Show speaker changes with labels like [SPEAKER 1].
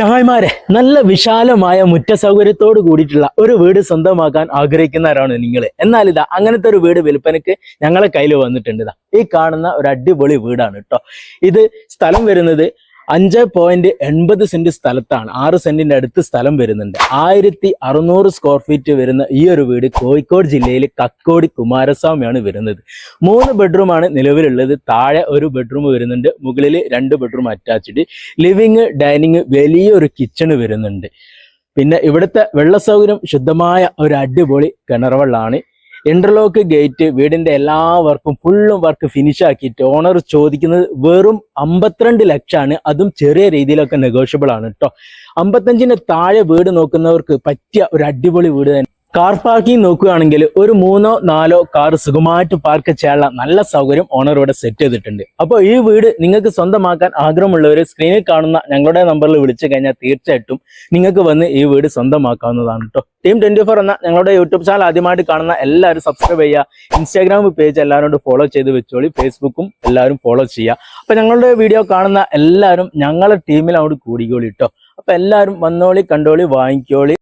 [SPEAKER 1] ചങ്ങായിമാരെ നല്ല വിശാലമായ മുറ്റ സൗകര്യത്തോട് കൂടിയിട്ടുള്ള ഒരു വീട് സ്വന്തമാക്കാൻ ആഗ്രഹിക്കുന്നവരാണ് നിങ്ങൾ എന്നാൽ ഇതാ അങ്ങനത്തെ ഒരു വീട് വിൽപ്പനക്ക് ഞങ്ങളെ കയ്യിൽ വന്നിട്ടുണ്ട് ഇതാ. ഈ കാണുന്ന ഒരു അടിപൊളി വീടാണ് കേട്ടോ ഇത് സ്ഥലം വരുന്നത് അഞ്ച് പോയിന്റ് എൺപത് സെന്റ് സ്ഥലത്താണ് ആറ് സെന്റിന്റെ അടുത്ത് സ്ഥലം വരുന്നുണ്ട്. ആയിരത്തി അറുന്നൂറ് സ്ക്വയർ ഫീറ്റ് വരുന്ന ഈ ഒരു വീട് കോഴിക്കോട് ജില്ലയിൽ കക്കോടി കുമാരസ്വാമിയാണ് വരുന്നത്. മൂന്ന് ബെഡ്റൂമാണ് നിലവിലുള്ളത്. താഴെ ഒരു ബെഡ്റൂം വരുന്നുണ്ട്. മുകളിൽ രണ്ട് ബെഡ്റൂം അറ്റാച്ച്ഡ് ലിവിങ് ഡൈനിങ് വലിയൊരു കിച്ചണ് വരുന്നുണ്ട്. പിന്നെ ഇവിടുത്തെ വെള്ള സൗകര്യം ശുദ്ധമായ ഒരു അടിപൊളി കിണർ വെള്ളമാണ് ഇന്റർലോക്ക് ഗേറ്റ് വീടിന്റെ എല്ലാ വർക്കും ഫുള്ളും വർക്ക് ഫിനിഷ് ആക്കിയിട്ട് ഓണർ ചോദിക്കുന്നത് വെറും അമ്പത്തിരണ്ട് ലക്ഷമാണ്. അതും ചെറിയ രീതിയിലൊക്കെ നെഗോഷ്യബിൾ ആണ് കേട്ടോ അമ്പത്തഞ്ചിന് താഴെ വീട് നോക്കുന്നവർക്ക് പറ്റിയ ഒരു അടിപൊളി വീട് തന്നെ കാർ പാർക്കിംഗ് നോക്കുകയാണെങ്കിൽ ഒരു മൂന്നോ നാലോ കാർ സുഖമായിട്ട് പാർക്ക് ചെയ്യാനുള്ള നല്ല സൗകര്യം ഓണർ ഇവിടെ സെറ്റ് ചെയ്തിട്ടുണ്ട്. അപ്പോൾ ഈ വീട് നിങ്ങൾക്ക് സ്വന്തമാക്കാൻ ആഗ്രഹമുള്ളവർ സ്ക്രീനിൽ കാണുന്ന ഞങ്ങളുടെ നമ്പറിൽ വിളിച്ചു കഴിഞ്ഞാൽ തീർച്ചയായിട്ടും നിങ്ങൾക്ക് വന്ന് ഈ വീട് സ്വന്തമാക്കാവുന്നതാണ് കേട്ടോ ടീം ട്വന്റി ഫോർ എന്ന ഞങ്ങളുടെ യൂട്യൂബ് ചാനൽ ആദ്യമായിട്ട് കാണുന്ന എല്ലാവരും സബ്സ്ക്രൈബ് ചെയ്യുക. ഇൻസ്റ്റാഗ്രാം പേജ് എല്ലാവരും ഫോളോ ചെയ്ത് വെച്ചോളി. ഫേസ്ബുക്കും എല്ലാവരും ഫോളോ ചെയ്യുക. അപ്പൊ ഞങ്ങളുടെ വീഡിയോ കാണുന്ന എല്ലാവരും ഞങ്ങളുടെ ടീമിൽ അങ്ങോട്ട് കൂടിക്കോളി കേട്ടോ അപ്പൊ എല്ലാവരും വന്നോളി കണ്ടോളി വാങ്ങിക്കോളി.